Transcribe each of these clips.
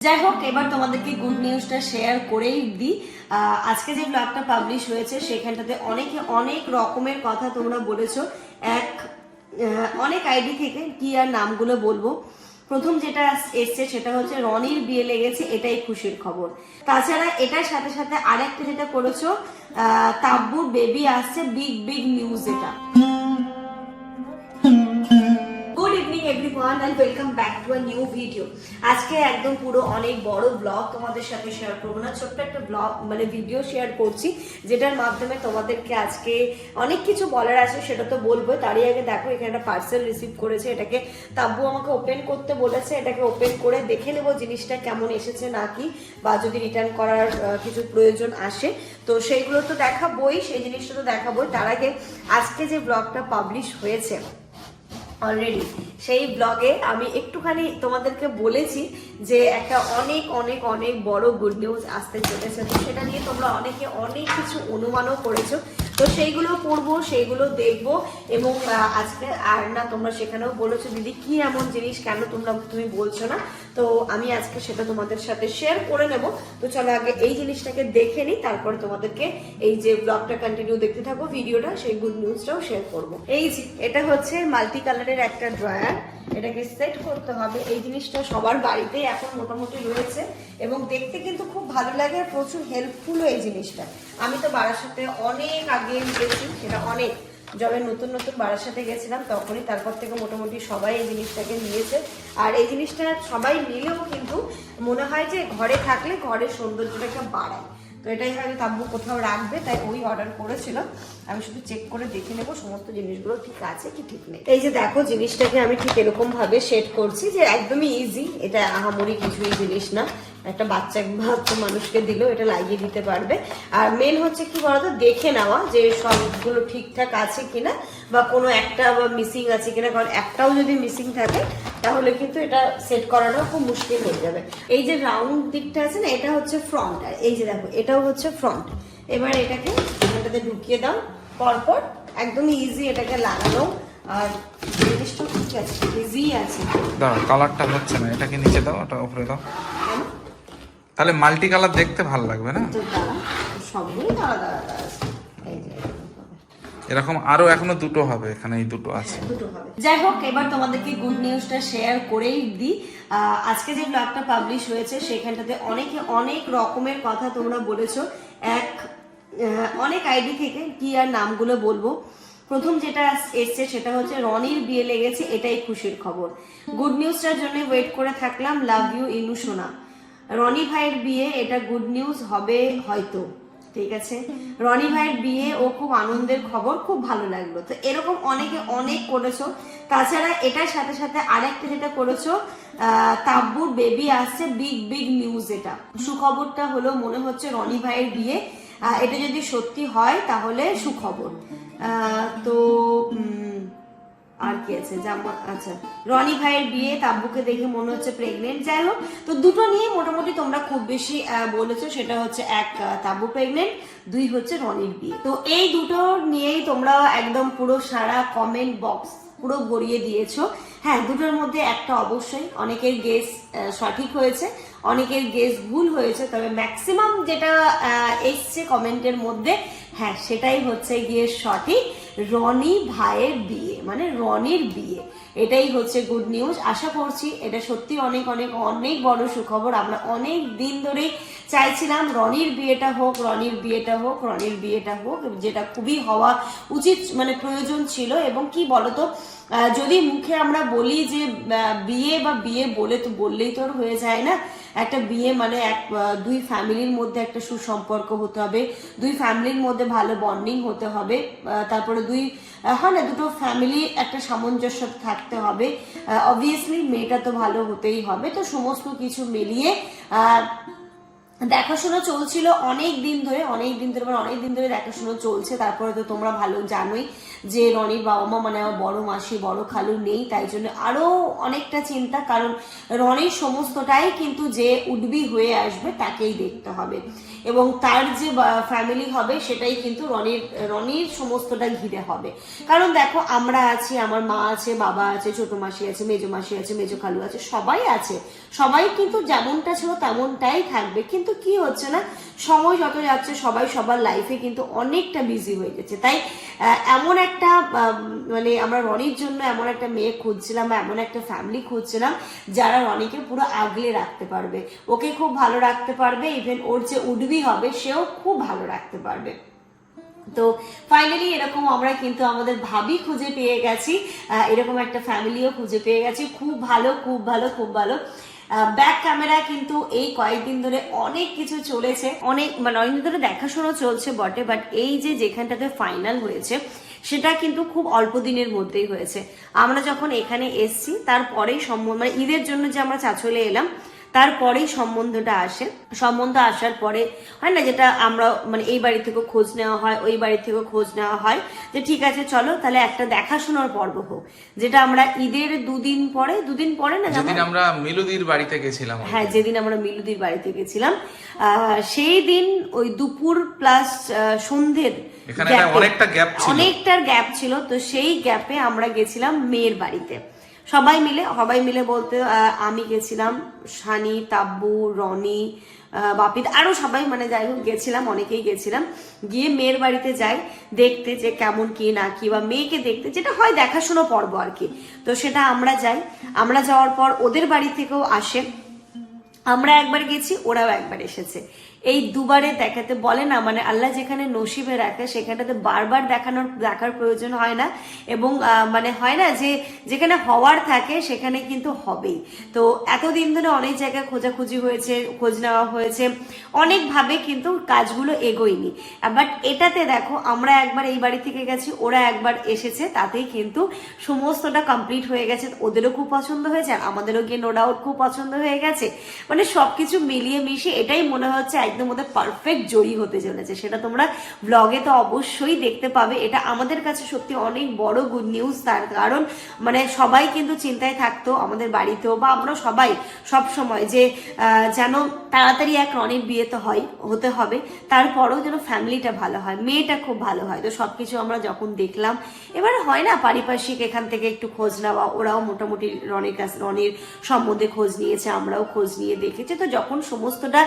যাই হোক এবার তোমাদেরকে গুড নিউজটা শেয়ার করেই দিই। আজকে যে ব্লগটা পাবলিশ হয়েছে সেখানটাতে অনেকে অনেক রকমের কথা তোমরা বলেছ। এক অনেক আইডি থেকে কি আর নামগুলো বলব। প্রথম যেটা এসছে সেটা হচ্ছে রনির বিয়ে লেগেছে এটাই খুশির খবর। তাছাড়া এটার সাথে সাথে আরেকটা যেটা করেছ আহ, তাব্বুর বেবি আসছে বিগ বিগ নিউজ এটা। Everyone and welcome back to a new video আজকে একদম পুরো অনেক বড় ব্লগ তোমাদের সাথে শেয়ার করব না, ছোট্ট একটা ব্লগ মানে ভিডিও শেয়ার করছি, যেটার মাধ্যমে তোমাদেরকে আজকে অনেক কিছু বলার আছে, সেটা তো বলব তারই আগে দেখো, এখানে একটা পার্সেল রিসিভ করেছে, এটাকে তাব্বু আমাকে ওপেন করতে বলেছে, এটাকে ওপেন করে দেখে নেব জিনিসটা কেমন এসেছে নাকি, বা যদি রিটার্ন করার কিছু প্রয়োজন আসে। তো সেইগুলো তো দেখাবোই, সেই জিনিসটা তো দেখাবোই। তার আগে আজকে যে ব্লগটা পাবলিশ হয়েছে অলরেডি সেই ব্লগে আমি একটুখানি তোমাদেরকে বলেছি যে একটা অনেক অনেক অনেক বড় গুড নিউজ আসতে চলেছে। সেটা নিয়ে তোমরা অনেকে অনেক কিছু অনুমানও করেছ। তো সেইগুলো পড়ব, সেইগুলো দেখব এবং আজকে আর না তোমরা সেখানেও বলেছ, দিদি, কি এমন জিনিস? কেন তোমরা, তুমি বলছো না? তো আমি আজকে সেটা তোমাদের সাথে শেয়ার করে নেব। তো চলো আগে এই জিনিসটাকে দেখে নিই, তারপর তোমাদেরকে এই যে ব্লগটা কন্টিনিউ দেখতে থাকো, ভিডিওটা, সেই গুড নিউজটাও শেয়ার করব। এই যে, এটা হচ্ছে মাল্টি কালারের একটা ড্রয়ার এটাকে সেট করতে হবে। এই জিনিসটা সবার বাড়িতেই এখন মোটামুটি রয়েছে এবং দেখতে কিন্তু খুব ভালো লাগে আর প্রচুর হেল্পফুলও এই জিনিসটা। আমি তো বারাসাতে অনেক আগে গেছি, সেটা অনেক। যবে নতুন নতুন বারাসাতে গেছিলাম, তখনই তারপর থেকে মোটামুটি সবাই এই জিনিসটাকে নিয়েছে। আর এই জিনিসটা সবাই নিলেও কিন্তু মনে হয় যে ঘরে থাকলে ঘরের সৌন্দর্যটাকে বাড়ায়। তো এটাই হয়তো তাম্বু কোথাও রাখবে, তাই ওই অর্ডার করেছিল। আমি শুধু চেক করে দেখে নেব সমস্ত জিনিসগুলো ঠিক আছে কি ঠিক নেই। এই যে দেখো জিনিসটাকে আমি ঠিক এরকমভাবে সেট করছি যে একদমই ইজি এটা আহামরি কিছুই জিনিস না। একটা বাচ্চা বাচ্চা মানুষকে দিলেও এটা লাগিয়ে দিতে পারবে। আর মেন হচ্ছে কি বলতো, দেখে নেওয়া যে সবগুলো ঠিকঠাক আছে কিনা বা কোনো একটা বা মিসিং আছে কিনা, কারণ একটাও যদি মিসিং থাকে, তাহলে কিন্তু এটা সেট করাটাও খুব মুশকিল হয়ে যাবে। এই যে রাউন্ড দিকটা আছে না, এটা হচ্ছে ফ্রন্ট আর এই যে দেখো, এটাও হচ্ছে ফ্রন্ট এবার এটাকে এটাতে ঢুকিয়ে দাও, পরপর একদমই ইজি এটাকে লাগানো। আর জিনিসটা ঠিক আছে ইজি আছে। কালারটা হচ্ছে না, এটাকে নিচে দাও, ওটা উপরে দাও? তাহলে মাল্টি কালার দেখতে ভালো লাগবে না? এরকম আরও এখনও দুটো হবে এখানে এই দুটো আছে। যাই হোক এবার তোমাদেরকে গুড নিউজটা শেয়ার করেই দিই। আজকে যে ব্লগটা পাবলিশ হয়েছে সেখানটাতে অনেকে অনেক রকমের কথা তোমরা বলেছ। এক অনেক আইডি থেকে কি আর নামগুলো বলব। প্রথম যেটা এসছে সেটা হচ্ছে রনির বিয়ে লেগেছে এটাই খুশির খবর। গুড নিউজটার জন্য ওয়েট করে থাকলাম। লাভ ইউ ইনু সোনা। রনি ভাইয়ের বিয়ে, এটা গুড নিউজ হবে হয়তো, ঠিক আছে? রনি ভাইয়ের বিয়ে, ও খুব আনন্দের খবর, খুব ভালো লাগল। তো এরকম অনেকে অনেক করেছ। তাছাড়া এটার সাথে সাথে আরেকটা যেটা করেছ তাব্বুর বেবি আসছে বিগ বিগ নিউজ এটা। সুখবরটা হলো, মনে হচ্ছে রনি ভাইয়ের বিয়ে। এটা যদি সত্যি হয়, তাহলে সুখবর। তো আর কি আছে? যেমন আচ্ছা। রনি ভাইয়ের বিয়ে, তাব্বুকে দেখে মনে হচ্ছে প্রেগনেন্ট যাই হোক, তো দুটো নিয়ে মোটামুটি তোমরা খুব বেশি বলেছ, সেটা হচ্ছে এক তাব্বু প্রেগনেন্ট দুই হচ্ছে রনির বিয়ে। তো এই দুটো নিয়েই তোমরা একদম পুরো সারা কমেন্ট বক্স পুরো ভরিয়ে দিয়েছ। হ্যাঁ দুটোর মধ্যে একটা অবশ্যই, অনেকের গেস সঠিক হয়েছে, অনেকের গেস ভুল হয়েছে, তবে ম্যাক্সিমাম যেটা এসছে কমেন্টের মধ্যে হ্যাঁ সেটাই হচ্ছে গিয়ে সঠিক রনি ভাইয়ের বিয়ে মানে রনির বিয়ে। এটাই হচ্ছে গুড নিউজ আশা করছি এটা সত্যি অনেক অনেক অনেক বড় সুখবর। আমরা অনেক দিন ধরেই চাইছিলাম রনির বিয়েটা হোক, রনির বিয়েটা হোক, রনির বিয়েটা হোক, যেটা খুবই হওয়া উচিত মানে প্রয়োজন ছিল। এবং কি বলতো যদি মুখে আমরা বলি যে বিয়ে বা বিয়ে বলে তো বললেই তো আর হয়ে যায় না। একটা বিয়ে মানে এক দুই ফ্যামিলির মধ্যে একটা সুসম্পর্ক হতে হবে, দুই ফ্যামিলির মধ্যে ভালো বন্ডিং হতে হবে তারপরে দুই হয় না, দুটো ফ্যামিলি একটা সামঞ্জস্য থাকতে হবে অবভিয়াসলি মেয়েটা তো ভালো হতেই হবে, তো সমস্ত কিছু মিলিয়ে দেখাশোনা চলছিল অনেক দিন ধরে, অনেক দিন ধরে অনেক দিন ধরে দেখাশোনা চলছে। তারপরে তো তোমরা ভালো জানোই যে রনির বাবা মা মানে আমার বড় মাসি, বড় খালু নেই, তাই জন্য আরও অনেকটা চিন্তা, কারণ রনির সমস্তটাই কিন্তু যে উডবি হয়ে আসবে তাকেই দেখতে হবে। এবং তার যে ফ্যামিলি হবে, সেটাই কিন্তু রনির রনির সমস্তটা ঘিরে হবে। কারণ দেখো, আমরা আছি, আমার মা আছে, বাবা আছে, ছোট মাসি আছে, মেজো মাসি আছে, মেজো খালু আছে, সবাই আছে। সবাই কিন্তু যেমনটা ছিল তেমনটাই থাকবে। কিন্তু কি হচ্ছে না, সময় যত যাচ্ছে, সবাই সবার লাইফে কিন্তু অনেকটা বিজি হয়ে গেছে। তাই এমন একটা মানে আমরা রনির জন্য এমন একটা মেয়ে খুঁজছিলাম বা এমন একটা ফ্যামিলি খুঁজছিলাম, যারা রনিকে পুরো আগলে রাখতে পারবে। ওকে খুব ভালো রাখতে পারবে। ইভেন ওর যে উডবি হবে, সেও খুব ভালো রাখতে পারবে। তো ফাইনালি এরকম আমরা কিন্তু আমাদের ভাবি খুঁজে পেয়ে গেছি এরকম একটা ফ্যামিলিও খুঁজে পেয়ে গেছি, খুব ভালো খুব ভালো খুব ভালো। ব্যাক ক্যামেরা কিন্তু এই কয়েকদিন ধরে অনেক কিছু চলেছে, অনেক মানে অনেকদিন ধরে দেখাশোনা চলছে বটে বাট এই যে যেখানটাতে ফাইনাল হয়েছে, সেটা কিন্তু খুব অল্প দিনের মধ্যেই হয়েছে। আমরা যখন এখানে এসছি, তারপরেই সম্ভব মানে ঈদের জন্য যে আমরা চাচলে এলাম তারপরেই সম্বন্ধটা আসে। সম্বন্ধ আসার পরে হয় না যেটা আমরা মানে এই বাড়ি থেকে খোঁজ নেওয়া হয় ওই বাড়ি থেকে খোঁজ নেওয়া হয় যে ঠিক আছে চলো তাহলে একটা দেখাশোনার পর্ব হোক। যেটা আমরা ঈদের দুদিন পরে দুদিন পরে না যেদিন আমরা মিলুদির বাড়িতে গেছিলাম হ্যাঁ যেদিন আমরা মিলুদির বাড়িতে গেছিলাম আহ, সেই দিন ওই দুপুর প্লাস সন্ধ্যের অনেকটা ছিল। অনেকটার গ্যাপ ছিল তো সেই গ্যাপে আমরা গেছিলাম মেয়ের বাড়িতে। সবাই মিলে সবাই মিলে বলতে আমি গেছিলাম সানি তাব্বু, রনি বাপিদ আরও সবাই মানে যাই হোক গেছিলাম, অনেকেই গেছিলাম। গিয়ে মেয়ের বাড়িতে যাই, দেখতে যে কেমন কি না কি, বা মেয়েকে দেখতে যেটা হয় দেখাশোনা পর্ব আর কি। তো সেটা আমরা যাই। আমরা যাওয়ার পর ওদের বাড়ি থেকেও আসে। আমরা একবার গেছি, ওরাও একবার এসেছে। এই দুবারে দেখাতে বলে না মানে আল্লাহ যেখানে নসিবে রাখে, সেখানটাতে বারবার দেখানোর, দেখার প্রয়োজন হয় না। এবং মানে হয় না যে, যেখানে হওয়ার থাকে, সেখানে কিন্তু হবেই। তো এতদিন ধরে অনেক জায়গায় খোঁজাখুঁজি হয়েছে, খোঁজ নেওয়া হয়েছে। অনেকভাবে কিন্তু কাজগুলো এগোয়নি। বাট এটাতে দেখো, আমরা একবার এই বাড়ি থেকে গেছি, ওরা একবার এসেছে, তাতেই কিন্তু সমস্তটা কমপ্লিট হয়ে গেছে। ওদেরও খুব পছন্দ হয়েছে, আর আমাদেরও গিয়ে নো ডাউট খুব পছন্দ হয়ে গেছে। মানে সবকিছু মিলিয়ে মিশিয়ে এটাই মনে হচ্ছে একদম ওদের পারফেক্ট জড়ি হতে চলেছে। সেটা তোমরা ব্লগে তো অবশ্যই দেখতে পাবে। এটা আমাদের কাছে সত্যি অনেক বড় গুড নিউজ তার কারণ মানে সবাই কিন্তু চিন্তায় থাকতো আমাদের বাড়িতেও বা আমরা সবাই সব সময় যে যেন তাড়াতাড়ি এক রনির বিয়ে তো হয়, হতে হবে। তারপরেও যেন ফ্যামিলিটা ভালো হয়, মেয়েটা খুব ভালো হয়। তো সব কিছু আমরা যখন দেখলাম, এবারে হয় না পারিপার্শ্বিক এখান থেকে একটু খোঁজ নেওয়া। ওরাও মোটামুটি রনির কাছে, রনির সম্বন্ধে খোঁজ নিয়েছে, আমরাও খোঁজ নিয়ে দেখেছি। তো যখন সমস্তটা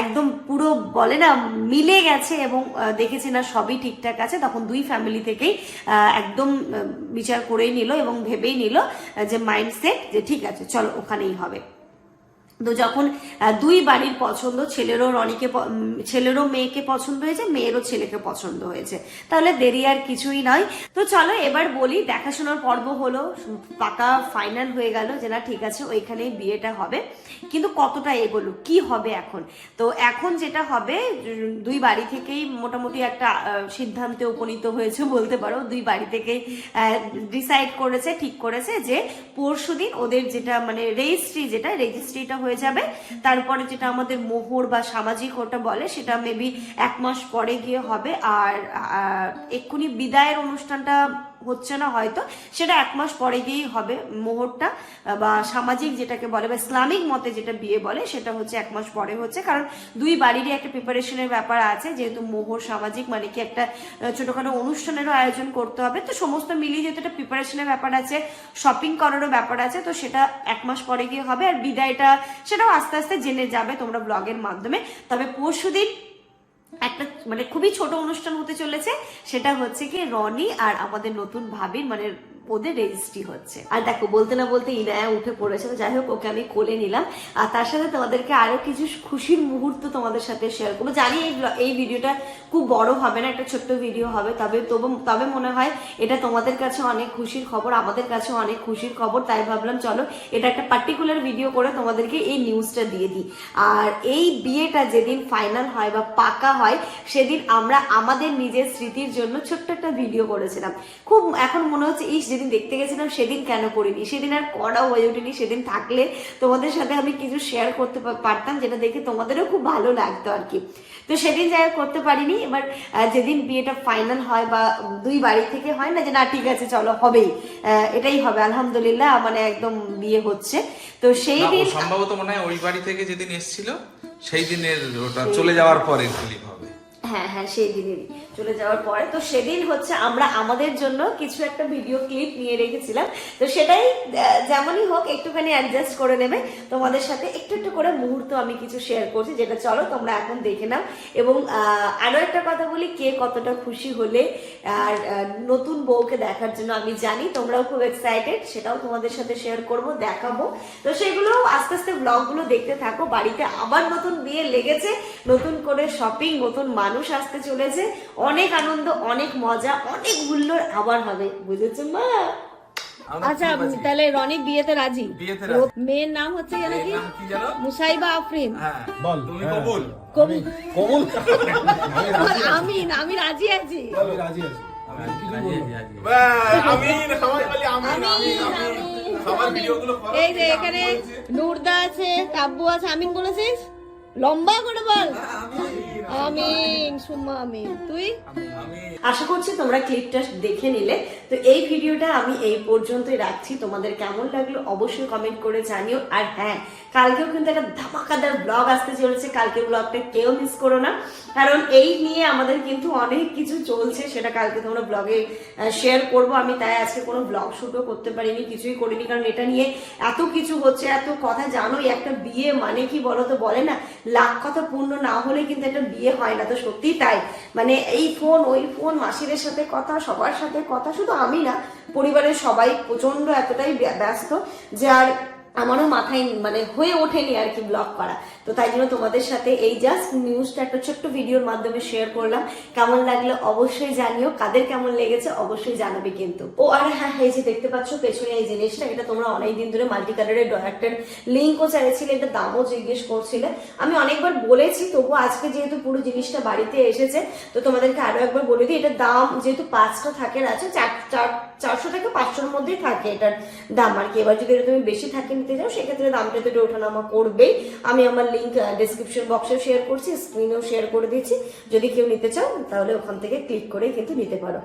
একদম পুরো বলে না, মিলে গেছে এবং দেখেছি না সবই ঠিকঠাক আছে। তখন দুই ফ্যামিলি থেকেই একদম বিচার করেই নিল এবং ভেবেই নিল যে মাইন্ডসেট যে ঠিক আছে, চলো ওখানেই হবে। তো যখন দুই বাড়ির পছন্দ, ছেলেরও রনিকে ছেলেরও মেয়েকে পছন্দ হয়েছে, মেয়েরও ছেলেকে পছন্দ হয়েছে। তাহলে দেরি আর কিছুই নয়। তো চলো এবার বলি, দেখাশোনার পর্ব হলো, পাকা ফাইনাল হয়ে গেল যে না, ঠিক আছে, ওইখানেই বিয়েটা হবে। কিন্তু কতটা এগোলো, কি হবে এখন? তো এখন যেটা হবে, দুই বাড়ি থেকেই মোটামুটি একটা সিদ্ধান্তে উপনীত হয়েছে বলতে পারো। দুই বাড়ি থেকেই ডিসাইড করেছে, ঠিক করেছে যে পরশুদিন ওদের যেটা মানে রেজিস্ট্রি যেটা রেজিস্ট্রিটা হয়ে যাবে। তারপরে যেটা আমাদের মোহর বা সামাজিক ওটা বলে, সেটা মেবি এক মাস পরে গিয়ে হবে। আর এক্ষুনি বিদায়ের অনুষ্ঠানটা হচ্ছে না হয়তো, সেটা এক মাস পরে গিয়েই হবে মোহরটা, বা সামাজিক যেটাকে বলে, বা ইসলামিক মতে যেটা বিয়ে বলে, সেটা হচ্ছে এক মাস পরে হচ্ছে, কারণ দুই বাড়িরই একটা প্রিপারেশনের ব্যাপার আছে, যেহেতু মোহর সামাজিক মানে কি একটা ছোটোখাটো অনুষ্ঠানেরও আয়োজন করতে হবে, তো সমস্ত মিলিয়ে যেহেতু একটা প্রিপারেশনের ব্যাপার আছে শপিং করারও ব্যাপার আছে, তো সেটা এক মাস পরে গিয়ে হবে, আর বিদায়টা সেটাও আস্তে আস্তে জেনে যাবে তোমরা ব্লগের মাধ্যমে, তবে পরশুদিন একটা মানে খুবই ছোট অনুষ্ঠান হতে চলেছে, সেটা হচ্ছে কি রনি আর আমাদের নতুন ভাবির মানে ওদের রেজিস্ট্রি হচ্ছে। আর দেখো, বলতে না বলতে ইনায়া উঠে পড়েছে, তো যাই হোক, ওকে আমি কোলে নিলাম। আর তার সাথে তোমাদেরকে আরও কিছু খুশির মুহূর্ত তোমাদের সাথে শেয়ার করব। জানি এই এই ভিডিওটা খুব বড় হবে না, একটা ছোট্ট ভিডিও হবে, তবে তবু, তবে মনে হয় এটা তোমাদের কাছে অনেক খুশির খবর, আমাদের কাছে অনেক খুশির খবর, তাই ভাবলাম চলো এটা একটা পার্টিকুলার ভিডিও করে তোমাদেরকে এই নিউজটা দিয়ে দিই। আর এই বিয়েটা যেদিন ফাইনাল হয় বা পাকা হয়, সেদিন আমরা আমাদের নিজের স্মৃতির জন্য ছোট্ট একটা ভিডিও করেছিলাম। খুব এখন মনে হচ্ছে, ইস যেদিন দেখতে গেছিলাম সেদিন কেন করিনি? সেদিন আর করা হয়ে ওঠেনি সেদিন থাকলে তোমাদের সাথে আমি কিছু শেয়ার করতে পারতাম যেটা দেখে তোমাদেরও খুব ভালো লাগতো আর কি। তো সেদিন যাই করতে পারিনি এবার যেদিন বিয়েটা ফাইনাল হয় বা দুই বাড়ি থেকে হয় না যে না ঠিক আছে চলো হবেই। আহ, এটাই হবে আলহামদুলিল্লাহ মানে একদম বিয়ে হচ্ছে। তো সেই দিন সম্ভবত মনে হয় ওই বাড়ি থেকে যেদিন এসেছিল সেই দিনের ওটা চলে যাওয়ার পরে হ্যাঁ হ্যাঁ সেই দিনেরই। চলে যাওয়ার পরে। তো সেদিন হচ্ছে আমরা আমাদের জন্য কিছু একটা ভিডিও ক্লিপ নিয়ে রেখেছিলাম। তো সেটাই যেমনই হোক একটুখানি অ্যাডজাস্ট করে নেবে। তোমাদের সাথে একটু একটু করে মুহূর্ত আমি কিছু শেয়ার করছি যেটা চলো তোমরা এখন দেখে নাও। এবং আহ, আরও একটা কথা বলি কে কতটা খুশি হলে আর নতুন বউকে দেখার জন্য আমি জানি তোমরাও খুব এক্সাইটেড সেটাও তোমাদের সাথে শেয়ার করব দেখাবো। তো সেগুলো আস্তে আস্তে ব্লগগুলো দেখতে থাকো। বাড়িতে আবার নতুন বিয়ে লেগেছে নতুন করে শপিং নতুন মানুষ আসতে চলেছে। অনেক আনন্দ অনেক মজা অনেক হুল্লোড় আবার হবে। বুঝেছ মা? আচ্ছা তাহলে রনি বিয়েতে রাজি? মেয়ের নাম হচ্ছে জানো কি? মুসাইবা আফরিন। হ্যাঁ। বল তুমি হ্যাঁ। কবুল? কবুল। কবুল? আমি রাজি আছি। আমি রাজি আছি। আমি রাজি আছি। এই যে এখানে নুরদা আছে কাব্বু আছে আমিন বলেছিস? লম্বা করে বল। আমিন, সুম্মা আমিন। তুই? আশা করছি তোমরা ক্লিপটা দেখে নিলে। তো এই ভিডিওটা আমি এই পর্যন্তই রাখছি। তোমাদের কেমন লাগল অবশ্যই কমেন্ট করে জানিও। আর হ্যাঁ কালকেও কিন্তু একটা ধামাকাদার ব্লগ আসতে চলেছে। ব্লগটা কেউ মিস করো না। কারণ এই নিয়ে আমাদের কিন্তু অনেক কিছু চলছে। সেটা কালকে তোমরা ব্লগে শেয়ার করব। আমি তাই আজকে কোনো ব্লগ শুটও করতে পারিনি, কিছুই করিনি। কারণ এটা নিয়ে এত কিছু হচ্ছে, এত কথা জানোই। একটা বিয়ে মানে কি বলো তো বলে না? লাখ কথা পূর্ণ না হলে কিন্তু একটা বিয়ে হয় না তো সত্যি তাই। মানে এই ফোন ওই ফোন মাসিদের সাথে কথা, সবার সাথে কথা, শুধু আমি না, পরিবারের সবাই প্রচণ্ড এতটাই ব্য- ব্যস্ত যে আর আমারও মাথায় মানে হয়ে ওঠেনি আর কি ব্লগ করা। তো তাই জন্য তোমাদের সাথে এই জাস্ট নিউজটা একটা ছোট্ট ভিডিওর মাধ্যমে শেয়ার করলাম। কেমন লাগল অবশ্যই জানিও। কাদের কেমন লেগেছে অবশ্যই জানাবে কিন্তু। ও, আর হ্যাঁ এই যে দেখতে পাচ্ছ পেছনে এই জিনিসটা, এটা তোমরা অনেক দিন ধরে মাল্টি কালারের ডয়ারটার লিঙ্কও চাইছিলে, এটা দামও জিজ্ঞেস করছিলে। আমি অনেকবার বলেছি তবু আজকে যেহেতু পুরো জিনিসটা বাড়িতে এসেছে, তো তোমাদেরকে আরও একবার বলে দিই, এটা দাম যেহেতু পাঁচটা থাকে আছে চার চার চারশো থেকে পাঁচশোর মধ্যেই থাকে এটার দাম আর কি। এবার যদি এটা তুমি বেশি থাকে নিতে চাও, সেক্ষেত্রে দামটা তো একটু ওঠানামা করবেই। আমি আমার লিঙ্ক ডিসক্রিপশন বক্সে শেয়ার করছি স্ক্রিনেও শেয়ার করে দিয়েছি। যদি কেউ নিতে চাও, তাহলে ওখান থেকে ক্লিক করে কিন্তু নিতে পারো।